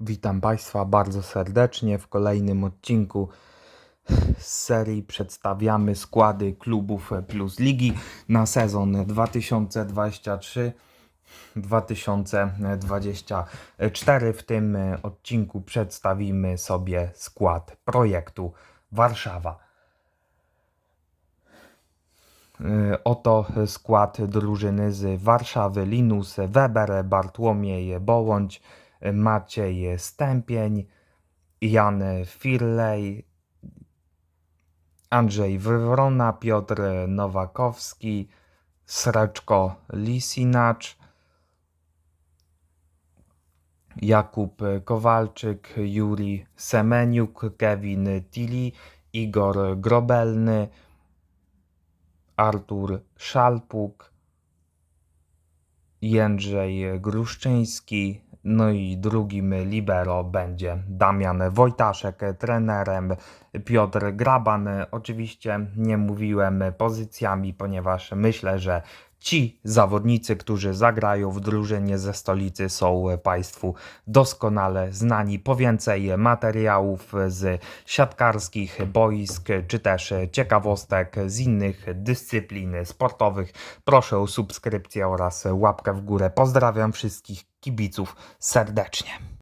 Witam Państwa bardzo serdecznie w kolejnym odcinku z serii przedstawiamy składy klubów Plus Ligi na sezon 2023-2024. W tym odcinku przedstawimy sobie skład projektu Warszawa. Y, Oto skład drużyny z Warszawy. Linus Weber, Bartłomiej Bołądź, Maciej Stępień, Jan Firlej, Andrzej Wywrona, Piotr Nowakowski, Sreczko Lisinacz, Jakub Kowalczyk, Juri Semeniuk, Kevin Tilly, Igor Grobelny, Artur Szalpuk, Jędrzej Gruszczyński, no i drugim libero będzie Damian Wojtaszek, trenerem Piotr Graban. Oczywiście nie mówiłem pozycjami, ponieważ myślę, że ci zawodnicy, którzy zagrają w drużynie ze stolicy są Państwu doskonale znani. Po więcej materiałów z siatkarskich boisk, czy też ciekawostek z innych dyscyplin sportowych, proszę o subskrypcję oraz łapkę w górę. Pozdrawiam wszystkich kibiców serdecznie.